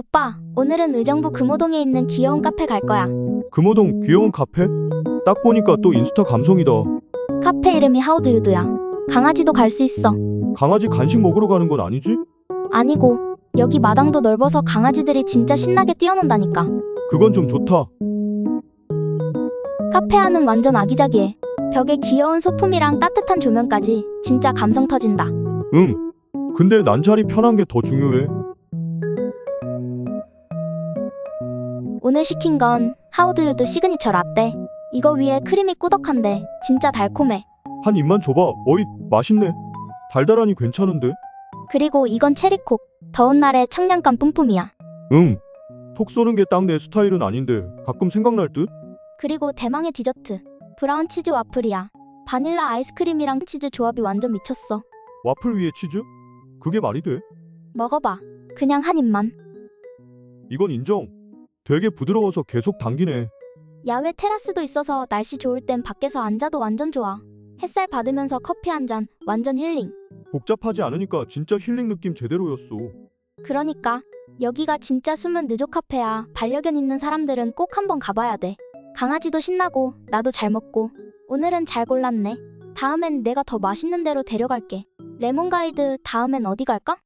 오빠, 오늘은 의정부 금호동에 있는 귀여운 카페 갈 거야. 금호동 귀여운 카페? 딱 보니까 또 인스타 감성이다. 카페 이름이 하우드유드야. 강아지도 갈 수 있어. 강아지 간식 먹으러 가는 건 아니지? 아니고, 여기 마당도 넓어서 강아지들이 진짜 신나게 뛰어논다니까. 그건 좀 좋다. 카페 안은 완전 아기자기해. 벽에 귀여운 소품이랑 따뜻한 조명까지 진짜 감성 터진다. 응. 근데 난 자리 편한 게 더 중요해. 오늘 시킨 건 하우드유드 시그니처 라떼. 이거 위에 크림이 꾸덕한데 진짜 달콤해. 한 입만 줘봐. 어이, 맛있네. 달달하니 괜찮은데? 그리고 이건 체리콕. 더운 날에 청량감 뿜뿜이야. 응. 톡 쏘는 게 딱 내 스타일은 아닌데 가끔 생각날 듯? 그리고 대망의 디저트. 브라운 치즈 와플이야. 바닐라 아이스크림이랑 치즈 조합이 완전 미쳤어. 와플 위에 치즈? 그게 말이 돼? 먹어봐. 그냥 한 입만. 이건 인정. 되게 부드러워서 계속 당기네. 야외 테라스도 있어서 날씨 좋을 땐 밖에서 앉아도 완전 좋아. 햇살 받으면서 커피 한 잔, 완전 힐링. 복잡하지 않으니까 진짜 힐링 느낌 제대로였어. 그러니까 여기가 진짜 숨은 느조 카페야. 반려견 있는 사람들은 꼭 한번 가봐야 돼. 강아지도 신나고 나도 잘 먹고 오늘은 잘 골랐네. 다음엔 내가 더 맛있는 데로 데려갈게. 레몬 가이드 다음엔 어디 갈까?